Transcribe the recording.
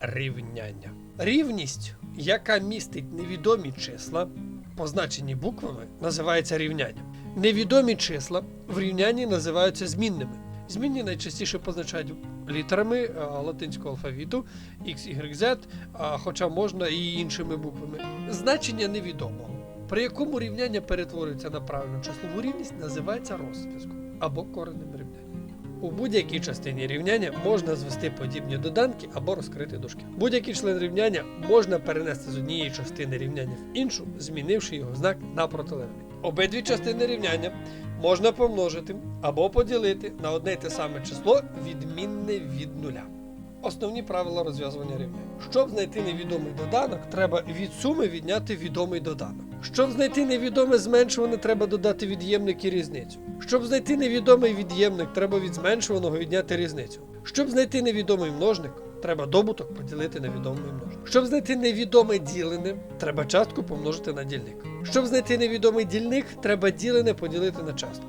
рівняння. Рівність, яка містить невідомі числа, позначені буквами, називається рівнянням. Невідомі числа в рівнянні називаються змінними. Змінні найчастіше позначають літерами е, латинського алфавіту X, Y, Z, хоча можна і іншими буквами. Значення невідомого, при якому рівняння перетворюється на правильну числову рівність, називається розв'язком або коренем рівняння. У будь-якій частині рівняння можна звести подібні доданки або розкрити дужки. Будь-який член рівняння можна перенести з однієї частини рівняння в іншу, змінивши його знак на протилежний. Обидві частини рівняння можна помножити або поділити на одне й те саме число, відмінне від нуля. Основні правила розв'язування рівняння. Щоб знайти невідомий доданок, треба від суми відняти відомий доданок. Щоб знайти невідоме зменшуване, треба додати від'ємник і різницю. Щоб знайти невідомий від'ємник, треба від зменшуваного відняти різницю. Щоб знайти невідомий множник, треба добуток поділити на відомий множник. Щоб знайти невідоме ділене, треба частку помножити на дільник. Щоб знайти невідомий дільник, треба ділене поділити на частку.